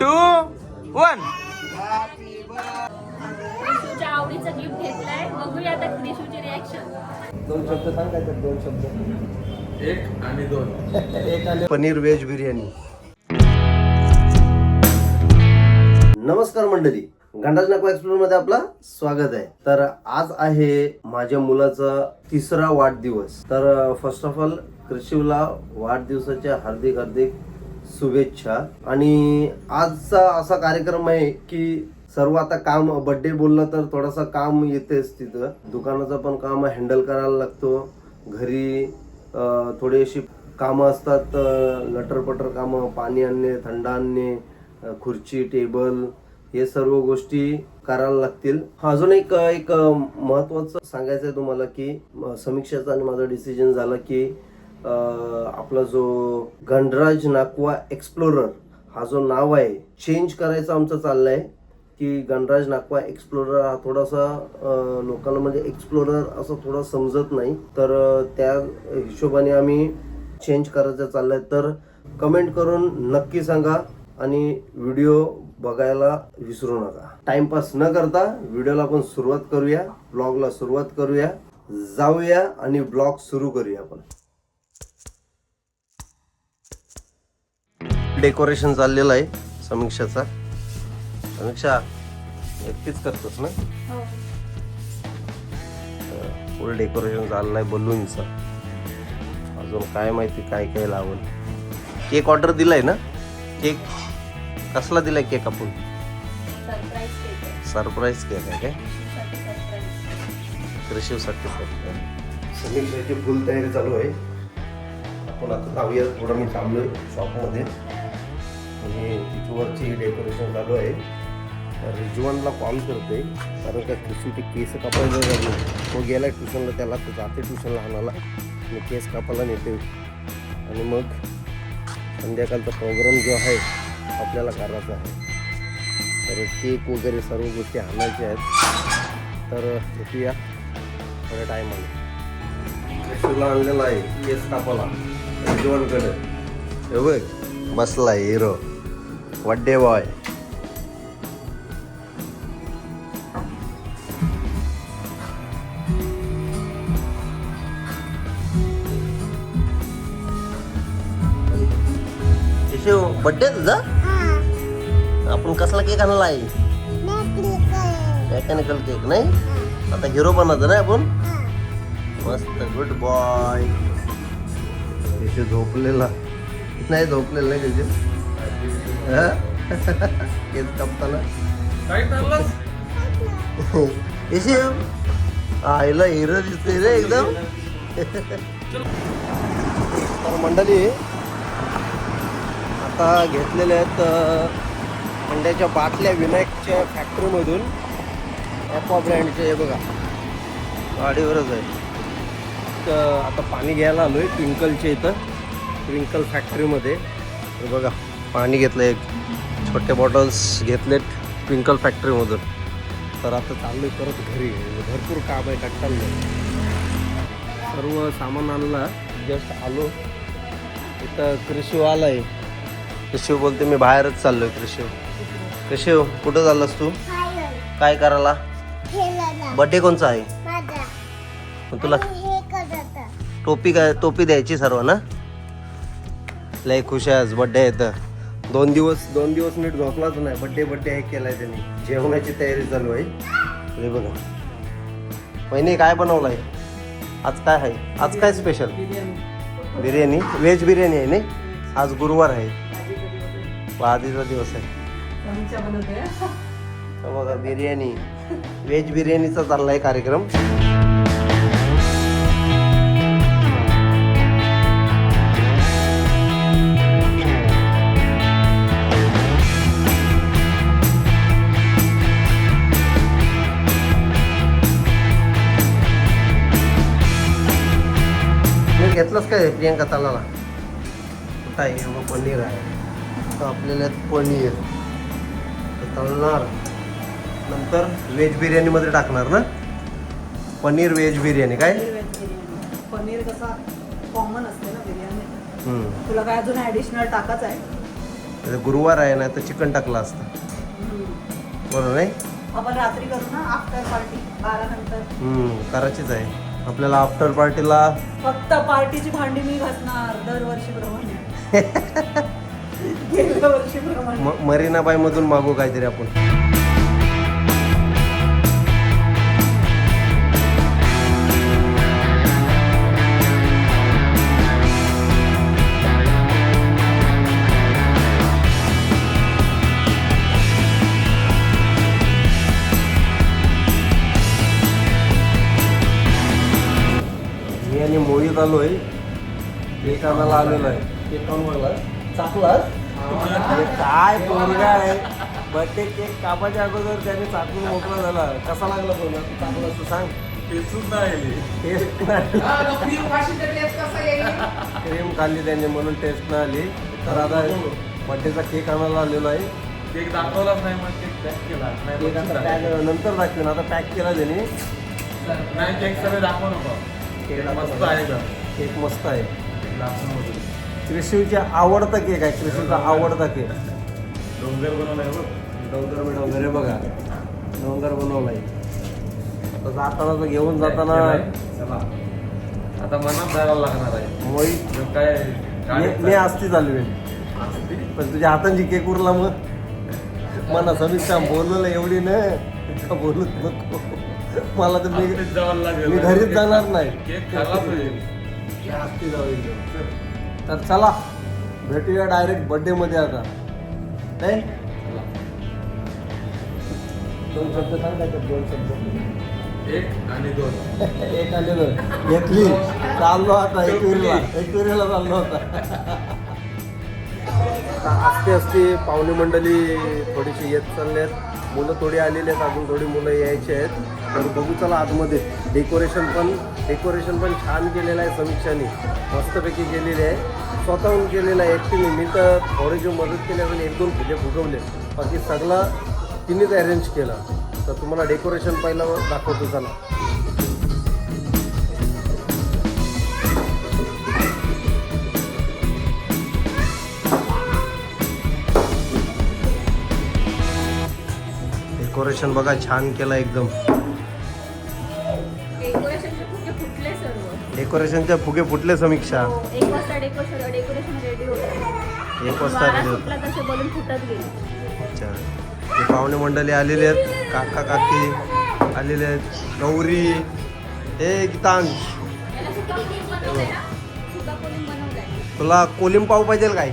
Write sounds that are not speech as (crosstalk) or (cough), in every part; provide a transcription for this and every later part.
To one. क्रिशूच्या आवडीचं gift घेतलंय. बघूया आता क्रिशूची रिॲक्शन दोन शब्द सांग काय दोन शब्द. एक आणि दोन. (laughs) एक आणि पनीर व्हेज बिर्याणी. नमस्कार मंडळी. गंडाज नाकवा एक्सप्लोरमध्ये आपला स्वागत आहे. तर आज आहे माझ्या मुलाचा तिसरा वाढदिवस. तर फर्स्ट ऑफ ऑल कृषीला वाढदिवसाच्या हार्दिक हार्दिक शुभेच्छा. आणि आजचा असा कार्यक्रम आहे की सर्व आता काम बर्थडे बोलला तर थोडासा काम येतेच तिथं. दुकानाचं पण काम हँडल करायला लागतो. घरी थोडीशी कामं असतात लटरपटर कामं पाणी आणणे थंड आणणे खुर्ची टेबल हे सर्व गोष्टी करायला लागतील. अजून एक एक महत्वाचं सांगायचं आहे तुम्हाला की समीक्षेचा समीक्षाचा आणि माझा डिसिजन झाला की आपला जो गणराज नाकवा एक्सप्लोरर हा जो नाव आहे चेंज करायचं आमचं आहे की गणराज नाकवा एक्सप्लोरर हा थोडासा लोकांना म्हणजे एक्सप्लोरर असं थोडं समजत नाही. तर त्या हिशोबाने आम्ही चेंज करायचं चाललंय. तर कमेंट करून नक्की सांगा आणि व्हिडिओ बघायला विसरू नका. टाइमपास न करता व्हिडिओला आपण सुरुवात करूया ब्लॉगला सुरुवात करूया जाऊया आणि ब्लॉग सुरू करूया आपण. डेकोरेशन चाललेलं आहे समीक्षाचा. समीक्षा एकटीच करतोस ना? फुल डेकोरेशन चाललं आहे बलूनचं अजून काय माहिती काय काय लावल केक ऑर्डर दिलाय ना? केक कसला दिलाय केक आपण? सरप्राईज केक सरप्राईज केक आहे काय? कृषीसाठी समीक्षाची फुल तयारी चालू आहे. आपण आता जाऊया थोडं मी थांबलोय शॉपमध्ये आणि तिथवरची डेकोरेशन चालू आहे. रिजवानला कॉल करते कारण का कृषीचे केस कापायला झाली तो गेला ट्युशनला त्याला तो जाते ट्युशनला आणायला. मी केस कापायला नेते आणि मग संध्याकाळचा प्रोग्राम जो आहे आपल्याला करायचा आहे. तर केक वगैरे सर्व गोष्टी आणायच्या आहेत. तर भेटूया. थोड्या टायमाने कृषीला आणलेला आहे केस कापाला रिजवानकडे हे बघ बसला हिरो वड्डे बॉय बड्डे तुझा? आपण कसला केक आणला आहे? मेकॅनिकल केक नाही? आता हिरो बनायचं नाही आपण? मस्त गुड बॉय तिथे झोपलेला. नाही झोपलेला नाही तिथे केस कापताना. येशी आईला हिरो दिसतोय रे एकदम. तर मंडळी आता घेतलेल्या आहेत अंड्याच्या बाटल्या विनायकच्या फॅक्टरीमधून ॲपा ब्रँडचे हे बघा. गाडीवरच आहे. आता पाणी घ्यायला आलो आहे ट्विंकलच्या इथं ट्विंकल फॅक्टरीमध्ये. बघा पाणी घेतलं एक छोटे बॉटल्स घेतलेत ट्विंकल फॅक्टरीमधून. तर आता चाललो आहे परत घरी. भरपूर काम आहे टाकताल सर्व सामान आणलं जस्ट आलो. इथं कृषीवाला आहे कृषी बोलते मी बाहेरच चाललोय कृषी कृषी कुठं चाललास तू? काय करायला? बर्थडे कोणचा आहे? तुला टोपी काय टोपी द्यायची सर्वांना लय खुश आहे आज बड्डे आहे तर. दोन दिवस दोन दिवस नीट झोपलाच नाही. बड्डे बड्डे हे केलाय त्यांनी. जेवणाची तयारी चालू आहे. बघा. वहिनी काय बनवलंय? आज काय आहे? आज काय स्पेशल बिर्याणी. व्हेज बिर्याणी आहे नाही? आज गुरुवार आहे. आधीचा दिवस आहे. बघा बिर्याणी. व्हेज बिर्याणीचा चाललाय कार्यक्रम. घेतलंच काय प्रियंका तालाला? आहे? मग पनीर आहे. आपल्याला पनीर तळणार. नंतर व्हेज बिर्याणीमध्ये टाकणार ना? पनीर व्हेज बिर्याणी काय? पनीर कसा कॉमन असते ना बिर्याणी. तुला काय अजून ऍडिशनल टाकाच आहे? गुरुवार आहे ना तर चिकन टाकलं असतं. बरोबर नाही आपण रात्री करू ना आफ्टर पार्टी बारा नंतर हम्म, करायचीच आहे. आपल्याला आफ्टर पार्टीला फक्त पार्टीची भांडी मी घासणार दरवर्षीप्रमाणे (laughs) गेल्या वर्षीप्रमाणे म- मरीनाबाई मधून मागू काहीतरी आपण. आणि मोहित आलोय केक आणायला आलेलो आहे. केक खाऊन बघला चाकलास? अरे काय पोरगा आहे? बर्थडे केक कापाच्या अगोदर त्याने चाकून मोकळा झाला. कसा लागला पोरगा? तू चाकला तू सांग टेस्ट क्रीम खाल्ली त्याने म्हणून टेस्ट नाही आली. तर आता बर्थडेचा केक आणायला आलेलो आहे. केक दाखवलाच नाही मग केक पॅक केला. नाही नंतर दाखवेन. आता पॅक केला त्याने. नाही. नाही केक सगळे दाखव नको केक मस्त आहे का? केक मस्त आहे. क्रिशिवचा आवडता केक आहे क्रिशिवचा आवडता केक. डोंगर बनवलाय बघ. डोंगर मी डोंगर हे बघा. डोंगर बनवलाय. जाताना तर घेऊन जाताना आता मनात जायला लागणार आहे. मोहित मग काय मी- असती असती? पण तुझ्या हातांची केक उरला मग. मला समीक्षा बोलवलं एवढी ना बोलूच नको. मला तर मी असतीच जावं लागेल. मी घरीच जाणार नाही. केक खाल्लाच होईल मी असती जाऊ एकदम. तर चला भेटूया डायरेक्ट बर्थडे मध्ये आता. नाही? दोन शब्द सांग काय ते दोन शब्द. एक आणि दोन. (laughs) एक आलेलं एकली चाललो आता एकविरीला एकविरीला चाललो होता असते असते पाहुणे मंडळी थोडीशी येत चालले आहेत मुलं थोडी आलेली आहेत अजून थोडी मुलं यायची आहेत. तर बघू चला आतमध्ये. डेकोरेशन पण डेकोरेशन पण छान केलेलं आहे समीक्षाने. मस्तपैकी केलेली आहे. स्वतःहून केलेलं आहे एकटीने मी तर थोडीशी मदत केली पण एक दोन फुले फुगवले. बाकी सगळं तिनेच अरेंज केलं. तर तुम्हाला डेकोरेशन पहिलं दाखवतो चला. डेकोरेशन बघा छान केलं एकदम. डेकोरेशनचे फुगे फुटले समीक्षा. हो, एक वाजता डेकोरेशन रेडी होतं. एक वाजता वारा ready होतं. सुटला तसे बलून फुटत गेले. अच्छा. ते पाहुणे मंडळी आलेले आहेत. काका काकी आलेले आहेत. गौरी हे गीतांश. तुला कोलिम पाव पाहिजे काय?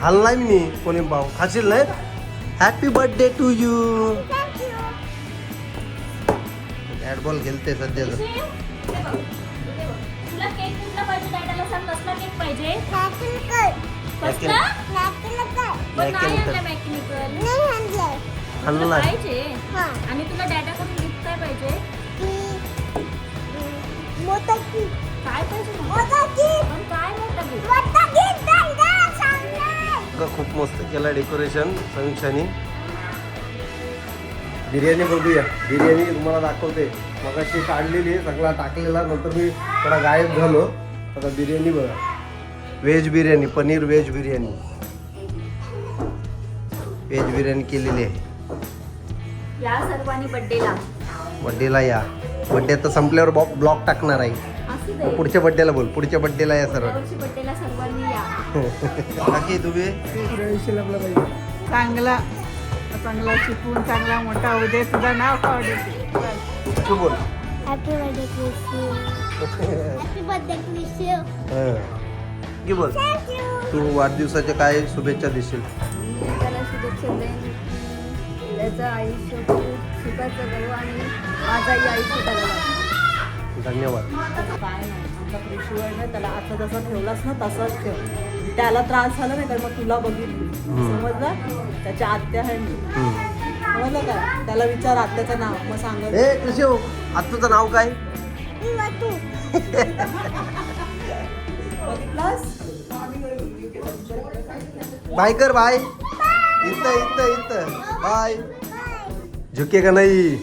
हाल नाही मी कोलिम पाव. खाशील नाही? Happy birthday to you bat ball खेळते सध्या. आणला आणि तुला डॅडाकडून गिफ्ट काय पाहिजे? काय पाहिजे? काय मोठा गिफ्ट का खूप मस्त केलं डेकोरेशन समीक्षाने. बिर्याणी बघूया. बिर्याणी तुम्हाला दाखवते. मगाशी काढलेली सगळा टाकलेला नंतर मी थोडा गायब झालो. आता बिर्याणी बघा. Veg biryani paneer veg biryani. Veg biryani केलेली आहे. या सर्वांनी बर्थडेला बड्डेला या. बड्डे आता संपल्यावर ब्लॉक टाकणार आहे. मग पुढच्या बड्डेला बोल. पुढच्या बड्डेला या सर्व. बाकी तुम्ही? चांगला चांगला शिकून चांगला मोठा होऊ दे तुझं नाव तू बोल. हं. बोल. तू वाढदिवसाच्या काय शुभेच्छा देशील? मी त्याला शुभेच्छा देईन. की त्याचं आयुष्य खूप सुखाचं करू आणि माझाही आयुष्य धन्यवाद. काय नाही आमचा कृषी आहे ना त्याला आता जसं ठेवलास ना तसंच ठेव. त्याला त्रास झाला नाही तर मग तुला बघितली. समजलं? त्याच्या आत्या आहे मी हं. समजलं काय त्याला विचार आत्याचं नाव. मग सांगत ए कृषी आत्ताचं नाव काय? बघितलास? बाय कर बाय. इथं इथं इथं. बाय. झुके का नाही?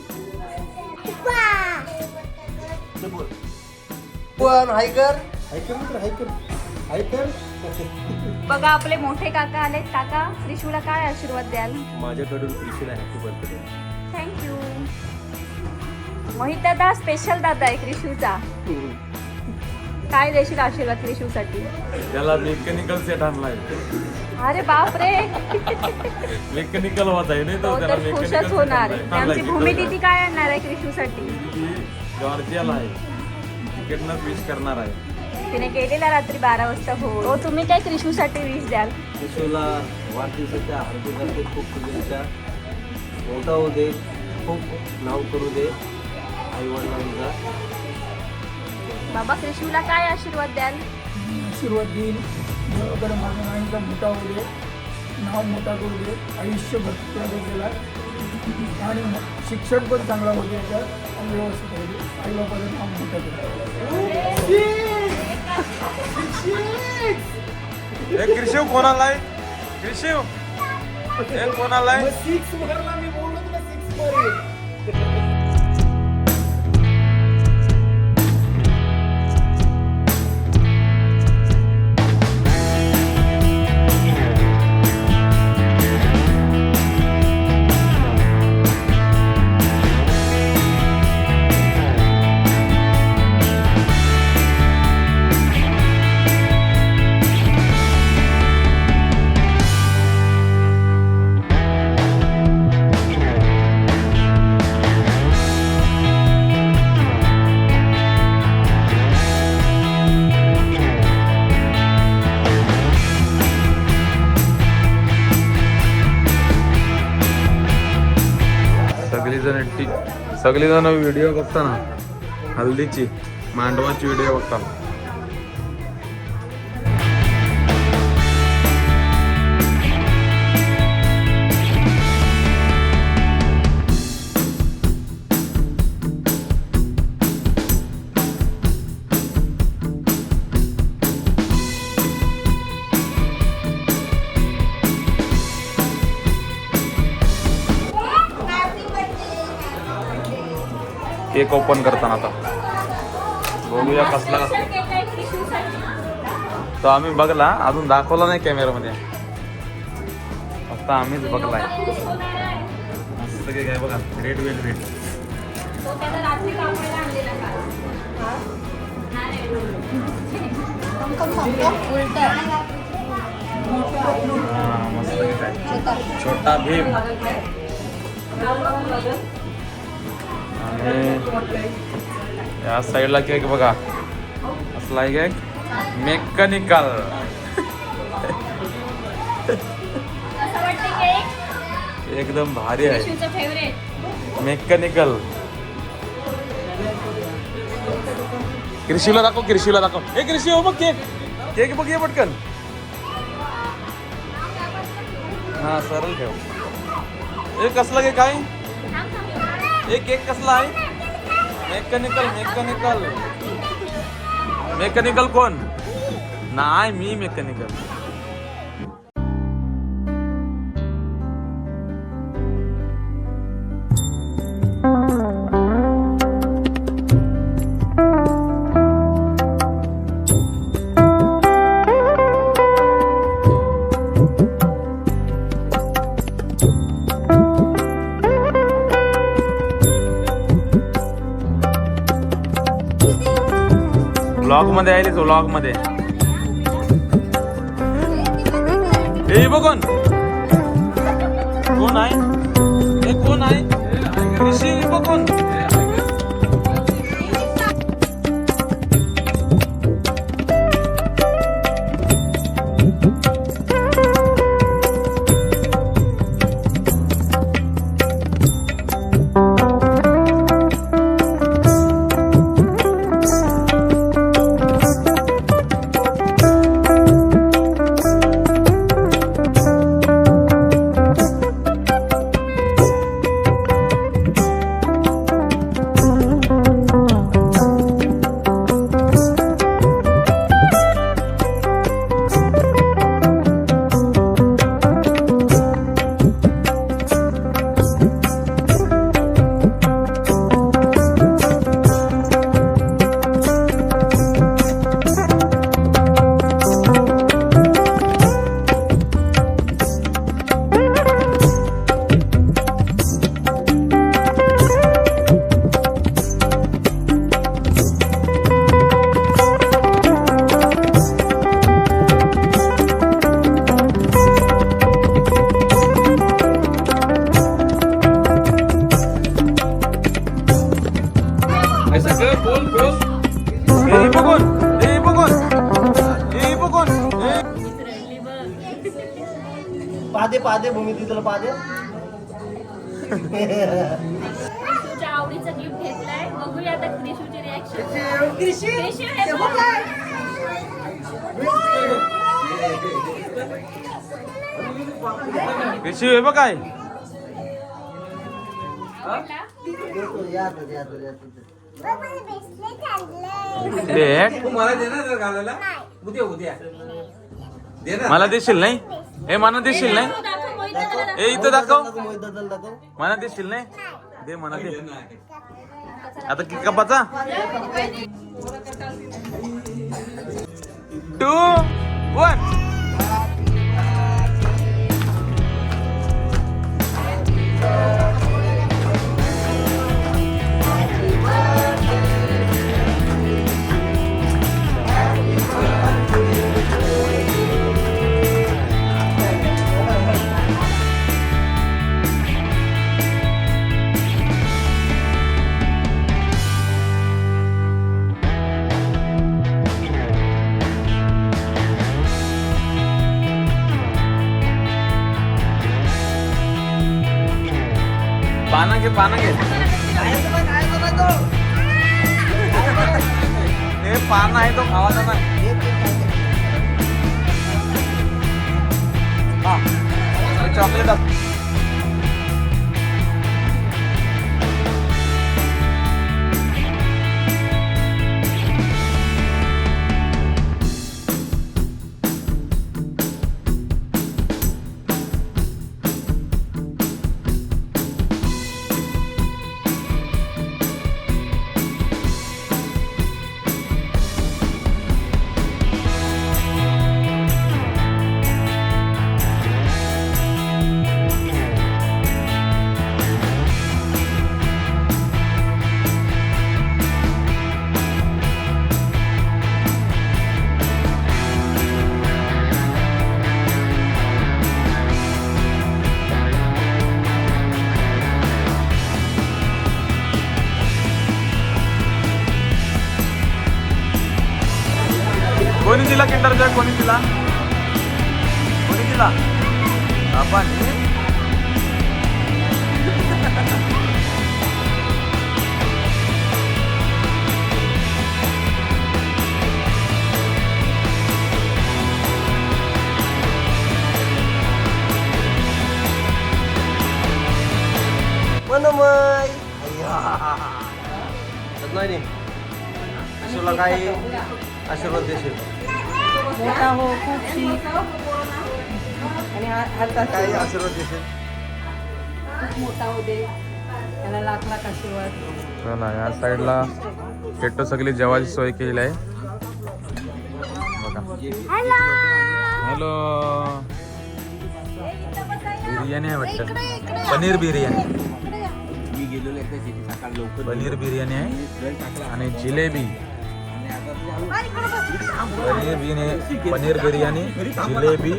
पण हाय कर. ऐकर मित्र ऐकर ऐकर बघा आपले मोठे काका आलेत. काका त्रिशूला काय आशीर्वाद द्याल? माझ्याकडून कृषीला happy birthday thank you Mohit दादा स्पेशल दादा आहे क्रिशूचा काय देशील आशीर्वाद क्रिशूसाठी त्याला मेकॅनिकल सेट आणलाय. अरे बाप रे मेकॅनिकल होत आहे नाही तो त्याला तर मेकॅनिकल खुशच होणार. आमची भूमी दिदी काय आणणार आहे क्रिशूसाठी जॉर्जियाला आहे. तिकडनंच विश करणार आहे. तिने केलेला रात्री बारा वाजता हो. हो तुम्ही काय क्रिशूसाठी विश द्याल? शिशूला वाढदिवसाच्या हार्दिक खूप शुभेच्छा. मोठा होऊ दे खूप नाव करू दे आई वडिलांचा बाबा क्रिशूला काय आशीर्वाद द्याल? आशीर्वाद देईल. देवाकडे माझ्या नाईंचा मोठा होऊ दे नाव मोठा करू दे आयुष्य भरपूर दे त्याला आणि शिक्षण पण चांगला होऊ दे याच्यात. आणि व्यवस्थित दे. आई बाबाचं नाव मोठं करू. ए कृषिव कोणाला आहे? कृषिव ए कोणाला आहे? सिक्स मारला मी बोललो तुला सिक्स मारे सगळेजण व्हिडिओ बघताना हल्दीची मांडवाची व्हिडिओ बघताना. केक ओपन करताना आता. बघूया कसला तो आम्ही बघला अजून दाखवला नाही कॅमेरामध्ये फक्त आम्हीच बघलाय. मस्त आहे बघा रेड वेलवेट हा मस्त छोटा भीम. या साईडला केक बघा. असला केक. मेकॅनिकल. एकदम भारी आहे. मेकॅनिकल. कृषीला दाखव कृषीला दाखव. हे कृषी हो बघ केक. केक बघ ये पटकन. हा सरळ ठेव. हे कसलं केक काय एक एक कसला आहे? मेकॅनिकल मेकॅनिकल मेकॅनिकल कोण? नाही मी मेकॅनिकल मध्ये आलीच व्लॉगमध्ये. ए बघून. कोण आहे? क्रिशू हे बघ. काय. मला दे ना जर घालायला. उद्या उद्या. दे ना. मला देशील नाही? हे मला देशील नाही. ए इथं दाखव. मला देशील नाही? दे मला दे. आता किती कपाचा? टू वन चॉकलेट कोणी दिला किंडर जॉय कोणी दिला कोणी दिला आपण मनमय नाही तुला काही आशीर्वाद देशील मोठा हो खूप आणि हा- हातात काही आशीर्वाद देशील? खूप मोठा हो दे. त्याला लाख लाख आशीर्वाद. चला या साईडला केट्टो सगळी जेवायची सोय केलेली आहे. बघा. हॅलो बिर्याणी आहे वाटतं. पनीर बिर्याणी. पनीर बिर्याणी आहे आणि जिलेबी. आता. पनीर बिने पनीर बिर्याणी जिलेबी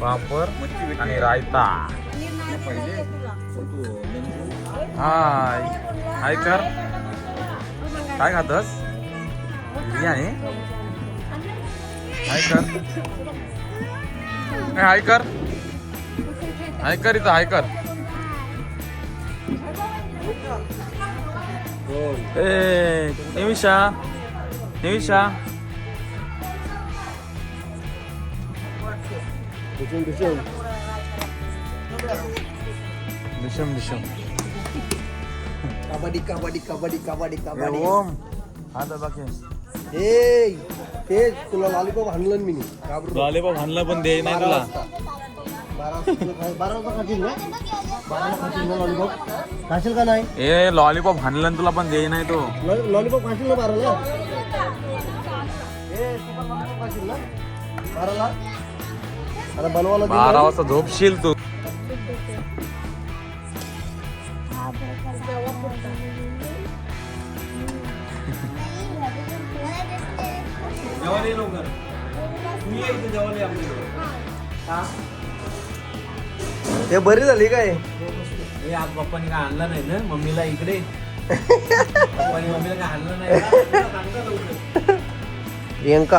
पापड आणि रायता. हाय. हाय कर. काय खातस? बिर्याणी? हाय कर. ए, हाय कर. हाय कर इथं हाय कर. ए निमिषा. दिसून दिशम दिशम कबड्डी कबड्डी कबड्डी कबड्डी कबड्डी ओम हा दबा के ए ते तुला लॉलीपॉप आणलं मी नाही. घाबरू नको. लॉलीपॉप आणलं पण दे नाही बारा तुला वाजता. बारा वाजता तुला खाय- बारा वाजता खाशील ना? बाराला खाशील ना लॉलीपॉप खाशील का नाही? ए लॉलीपॉप आणलं तुला पण दे नाही तो. लॉ- लॉलीपॉप खाशील ना बाराला? बनवायला दिलं. बारा वाजता झोपशील तू जेवण ये लवकर तू ये इथे जेवण ये आपल्याकडे हे बरी झाली काय हे आज पप्पाने काय आणलं नाही ना मम्मीला इकडे (laughs) पप्पाने मम्मीला काय आणलं नाही. प्रियंका?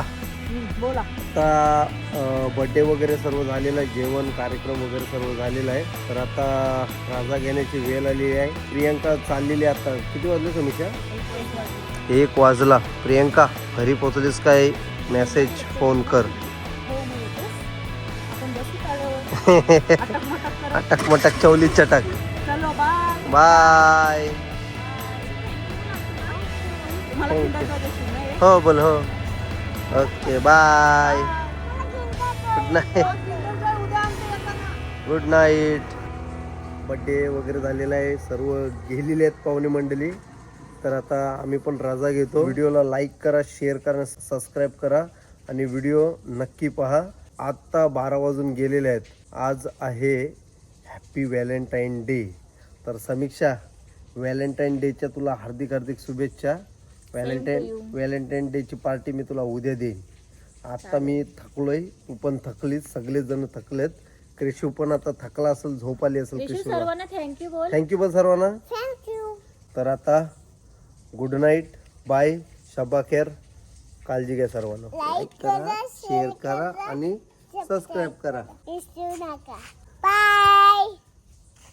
बोला. आता बड्डे वगैरे सर्व झालेलं आहे जेवण कार्यक्रम वगैरे सर्व झालेलं आहे. तर आता राजा घेण्याची वेळ आली आहे. प्रियंका चाललेली आहे आता. किती वाजले समीक्षा? एक वाजला. प्रियंका घरी पोहोचलीस काय? मेसेज फोन कर. हो अटक मटक चवली चटक. बाय? हो बोल हो. Okay bye. Good night good night birthday वगैरे झालेला आहे. सर्व गेलेले आहेत पाहुणे मंडळी. तर आता आम्ही पण राजा घेतो. व्हिडिओला लाईक करा शेअर करा सबस्क्राईब करा. आणि व्हिडिओ नक्की पहा. आत्ता बारा वाजून गेलेले आहेत. आज आहे हॅपी व्हॅलेंटाईन डे तर समीक्षा व्हॅलेंटाईन डेच्या तुला हार्दिक हार्दिक शुभेच्छा. व्हॅलेंटाईन व्हॅलेंटाईन डेची पार्टी मी तुला उद्या देईन. आता मी थकलोय तू पण थकलीस सगळेच जण थकलेत. क्रिशू पण आता थकला असेल झोप आली असेल रिशू क्रिशूला. सर्वांना थँक्यू बोल. थँक्यू पण सर्वांना. तर आता good night bye Shaba Kher काळजी घ्या सर्वांना. लाईक करा शेअर करा आणि सबस्क्राईब करा. विसरू नका. बाय